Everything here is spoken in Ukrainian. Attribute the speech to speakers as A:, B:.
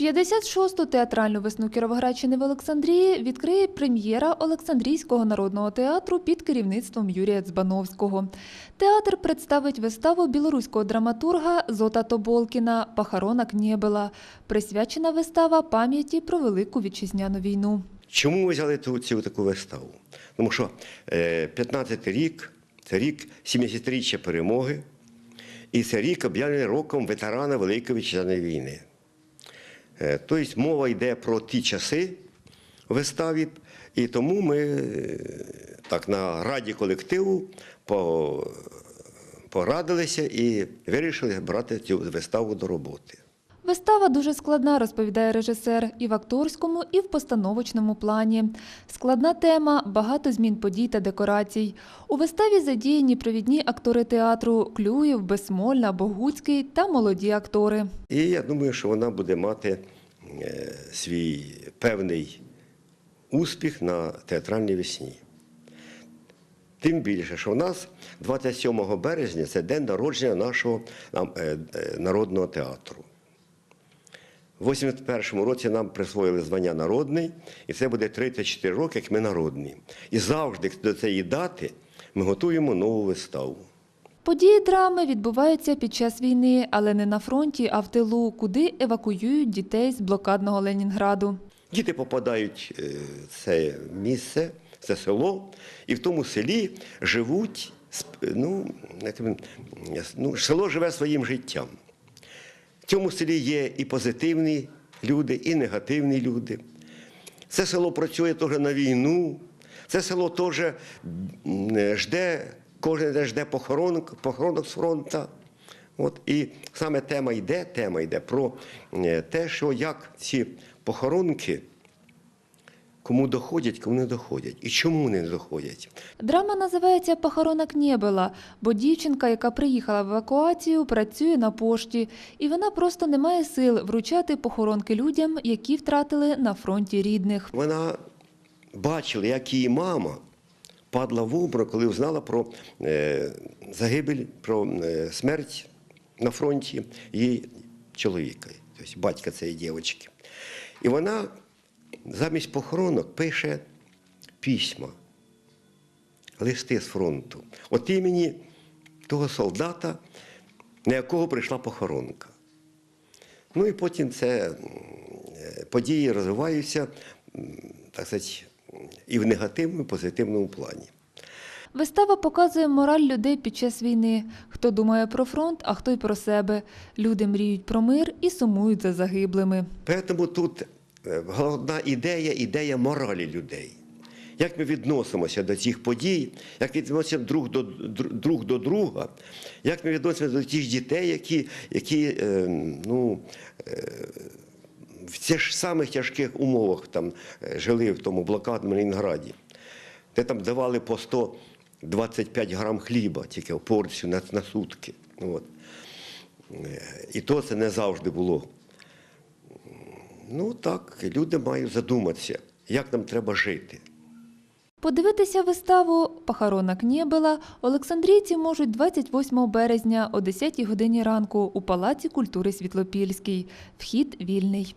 A: 56-ту театральну весну Кіровоградщини в Олександрії відкриє прем'єра Олександрійського народного театру під керівництвом Юрія Дзбановського. Театр представить виставу білоруського драматурга Зота Тоболкіна «Похоронок Нєбела». Присвячена вистава пам'яті про Велику Вітчизняну війну.
B: Чому ми взяли ту, цю таку виставу? Тому що е, 15 рік це рік 70-річчя перемоги, і це рік об'явлений роком ветерана Великої Вітчизняної війни. Е, Тобто мова йде про ті часи виставі, і тому ми е, так на раді колективу порадилися і вирішили брати цю виставу до роботи.
A: Вистава дуже складна, розповідає режисер, і в акторському, і в постановочному плані. Складна тема, багато змін подій та декорацій. У виставі задіяні провідні актори театру Клюєв, Безсмольна, Богуцький та молоді актори.
B: І я думаю, що вона буде мати е, свій певний успіх на театральній весні. Тим більше, що в нас 27 березня це день народження нашого е, е, народного театру. В 81-му році нам присвоїли звання народний, і це буде 34 роки, як ми народні. І завжди до цієї дати ми готуємо нову виставу.
A: Події драми відбуваються під час війни, але не на фронті, а в тилу, куди евакуюють дітей з блокадного Ленінграду.
B: Діти попадають е, в це місце, в це село, і в тому селі живуть, ну, ну, село живе своїм життям. В цьому селі є і позитивні люди, і негативні люди. Це село працює теж на війну, це село теж жде, кожен день жде похоронок, похоронок з фронту. От, і саме тема йде, тема йде про е, те, що як ці похоронки кому доходять, кому не доходять. І чому не доходять.
A: Драма називається «Похоронок Нєбела», бо дівчинка, яка приїхала в евакуацію, працює на пошті, і вона просто не має сил вручати похоронки людям, які втратили на фронті рідних.
B: Вона бачила, як її мама падла в обморок, коли узнала про е, загибель, про е, смерть на фронті її чоловіка, тобто батька цієї дівчинки. І вона замість похоронок пише письма, листи з фронту. От імені того солдата, на якого прийшла похоронка. Ну і потім це е, події розвиваються, так сказати, і в негативному, і в позитивному плані.
A: Вистава показує мораль людей під час війни. Хто думає про фронт, а хто й про себе. Люди мріють про мир і сумують за загиблими.
B: Тому тут головна ідея ідея моралі людей. Як ми відносимося до цих подій, як відносимося друг до, друг до друга, як ми відносимося до тих дітей, які, які е, ну, е, в цих самих тяжких умовах там, е, жили в тому блокадному Ленінграді, де там давали по 125 грам хліба тільки в порцію на, на сутки. От. Е, І то це не завжди було. Ну так, люди мають задуматися, як нам треба жити.
A: Подивитися виставу «Похоронок Нєбела» олександрійці можуть 28 березня о 10 годині ранку у Палаці культури Світлопільський. Вхід вільний.